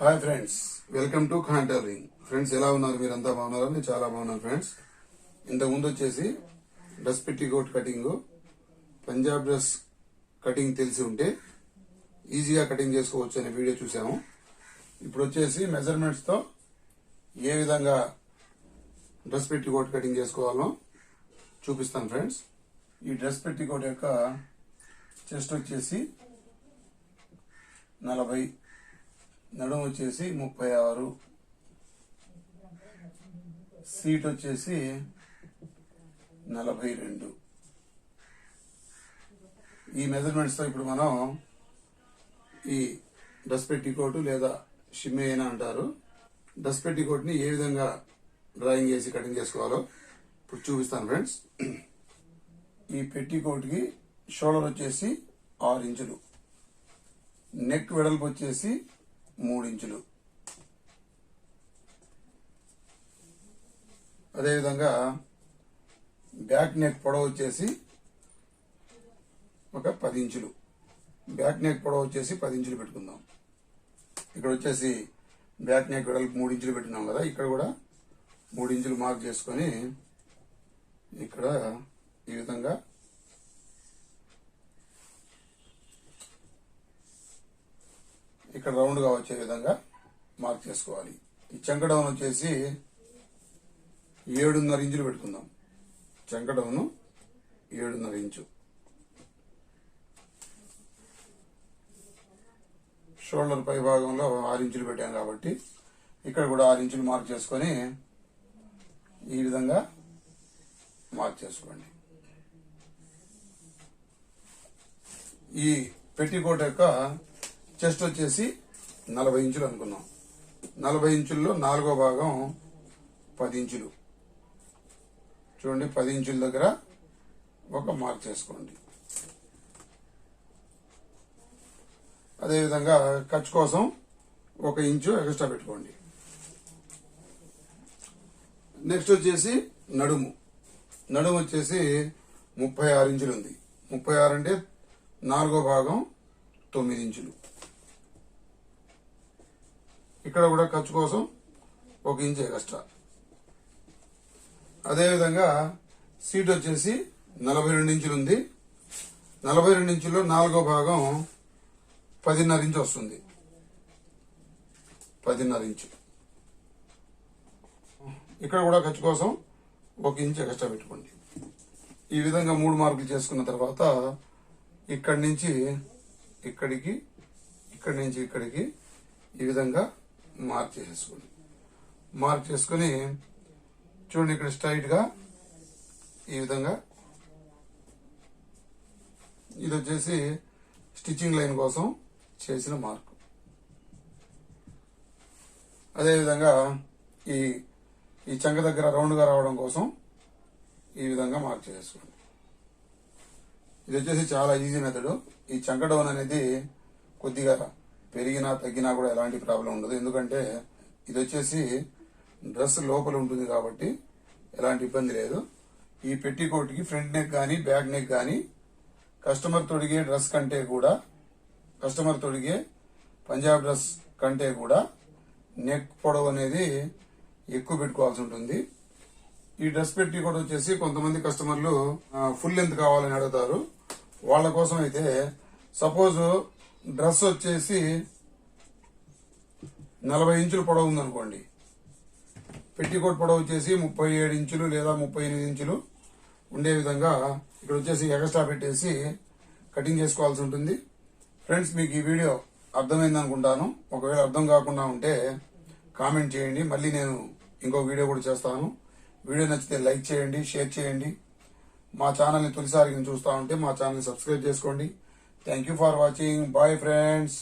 Hi friends welcome to Khan tailoring friends ఎలా ఉన్నారు? మీరంతా బాగున్నారా? నేను చాలా బాగున్నాను ఫ్రెండ్స్ ఇంతకు ముందు వచ్చేసి dress petticoat cutting Punjab dress cutting తెలిసి ఉంటే ఈజీగా కటింగ్ చేసుకోవచ్చు అనే వీడియో చూసాము. ఇప్పుడు వచ్చేసి మెజర్మెంట్స్తో ఏ విధంగా డ్రెస్ పెట్టి కోట్ కటింగ్ చేసుకోవాలో చూపిస్తాను ఫ్రెండ్స్ ఈ డ్రెస్ పెట్టి కోట్ యొక్క చెస్ట్ వచ్చేసి నలభై నడుము వచ్చేసి ముప్పై ఆరు. సీట్ వచ్చేసి నలభై రెండు. ఈ మెజర్మెంట్స్తో ఇప్పుడు మనం ఈ డస్ పెట్టికోట్ లేదా షిమ్మే అయినా అంటారు. డస్ పెట్టికోట్ని ఏ విధంగా డ్రాయింగ్ చేసి కటింగ్ చేసుకోవాలో ఇప్పుడు చూపిస్తాను ఫ్రెండ్స్. ఈ పెట్టికోట్కి షోల్డర్ వచ్చేసి ఆరు ఇంచులు. నెక్ వెడల్పు వచ్చేసి మూడు ఇంచులు అదేవిధంగా బ్యాక్ నెక్ పొడవు వచ్చేసి ఒక పది ఇంచులు బ్యాక్ నెక్ పొడవు వచ్చేసి పది ఇంచులు పెట్టుకుందాం. ఇక్కడ వచ్చేసి బ్యాక్ నెక్ వెడల్పు మూడు ఇంచులు పెట్టినాం కదా ఇక్కడ కూడా మూడు ఇంచులు మార్క్ చేసుకొని ఇక్కడ ఈ విధంగా ఇక్కడ రౌండ్గా వచ్చే విధంగా మార్క్ చేసుకోవాలి. ఈ చెంకడౌన్ వచ్చేసి ఏడున్నర ఇంచులు పెట్టుకుందాం. చెంకడౌను ఏడున్నర ఇంచు. షోల్డర్ పై భాగంలో ఆరు ఇంచులు పెట్టాం కాబట్టి ఇక్కడ కూడా ఆరు ఇంచులు మార్క్ చేసుకొని ఈ విధంగా మార్క్ చేసుకోండి. ఈ పెట్టికోట్ యొక్క చెస్ట్ వచ్చేసి నలభై ఇంచులు అనుకున్నాం. నలభై ఇంచుల్లో నాలుగో భాగం పది ఇంచులు. చూడండి పది ఇంచుల దగ్గర ఒక మార్క్ చేసుకోండి. అదేవిధంగా ఖర్చు కోసం ఒక ఇంచు ఎక్స్ట్రా పెట్టుకోండి. నెక్స్ట్ వచ్చేసి నడుము. నడుము వచ్చేసి ముప్పై ఆరు ఇంచులు ఉంది. ముప్పై ఆరు అంటే నాలుగో భాగం తొమ్మిది ఇంచులు. ఇక్కడ కూడా ఖర్చు కోసం ఒక ఇంచ్ ఎక్స్ట్రా. అదేవిధంగా సీట్ వచ్చేసి నలభై రెండు ఇంచులు ఉంది. నలభై రెండు ఇంచుల్లో నాలుగో భాగం పదిన్నర ఇంచు వస్తుంది. పదిన్నర ఇంచు. ఇక్కడ కూడా ఖర్చు కోసం ఒక ఇంచు ఎక్స్ట్రా పెట్టుకోండి. ఈ విధంగా మూడు మార్కులు చేసుకున్న తర్వాత ఇక్కడి నుంచి ఇక్కడికి ఇక్కడి నుంచి ఇక్కడికి ఈ విధంగా మార్క్ చేసేసుకోండి మార్క్ చేసుకుని చూడండి ఇక్కడ స్ట్రైట్గా ఈ విధంగా ఇది వచ్చేసి స్టిచ్చింగ్ లైన్ కోసం చేసిన మార్క్. అదేవిధంగా ఈ ఈ చంక దగ్గర రౌండ్గా రావడం కోసం ఈ విధంగా మార్క్ చేసుకోండి. ఇది వచ్చేసి చాలా ఈజీ మెథడ్ ఈ చంక డౌన్ అనేది కొద్దిగా పెరిగినా తగ్గినా కూడా ఎలాంటి ప్రాబ్లం ఉండదు. ఎందుకంటే ఇది వచ్చేసి డ్రెస్ లోపల ఉంటుంది కాబట్టి ఎలాంటి ఇబ్బంది లేదు. ఈ పెట్టికోట్కి ఫ్రంట్ నెక్ కానీ బ్యాక్ నెక్ కానీ కస్టమర్ తొడిగే డ్రెస్ కంటే కూడా కస్టమర్ తొడిగే పంజాబ్ డ్రెస్ కంటే కూడా నెక్ పొడవు అనేది ఎక్కువ పెట్టుకోవాల్సి ఉంటుంది. ఈ డ్రెస్ పెట్టి కూడా వచ్చేసి కొంతమంది కస్టమర్లు ఫుల్ లెంత్ కావాలని అడుగుతారు. వాళ్ళ కోసం అయితే సపోజ్ డ్రెస్ వచ్చేసి నలభై ఇంచులు పొడవు ఉందనుకోండి. పెట్టికోట్ పొడవు వచ్చేసి ముప్పై ఏడు ఇంచులు లేదా ముప్పై ఎనిమిది ఇంచులు ఉండే విధంగా ఇక్కడ వచ్చేసి ఎగస్ట్రా పెట్టేసి కటింగ్ చేసుకోవాల్సి ఉంటుంది. ఫ్రెండ్స్ మీకు ఈ వీడియో అర్థమైంది అనుకుంటాను. ఒకవేళ అర్థం కాకుండా ఉంటే కామెంట్ చేయండి. మళ్ళీ నేను ఇంకో వీడియో కూడా చేస్తాను. వీడియో నచ్చితే లైక్ చేయండి షేర్ చేయండి. మా ఛానల్ని తొలిసారి చూస్తూ ఉంటే మా ఛానల్ని సబ్స్క్రైబ్ చేసుకోండి. Thank you for watching bye friends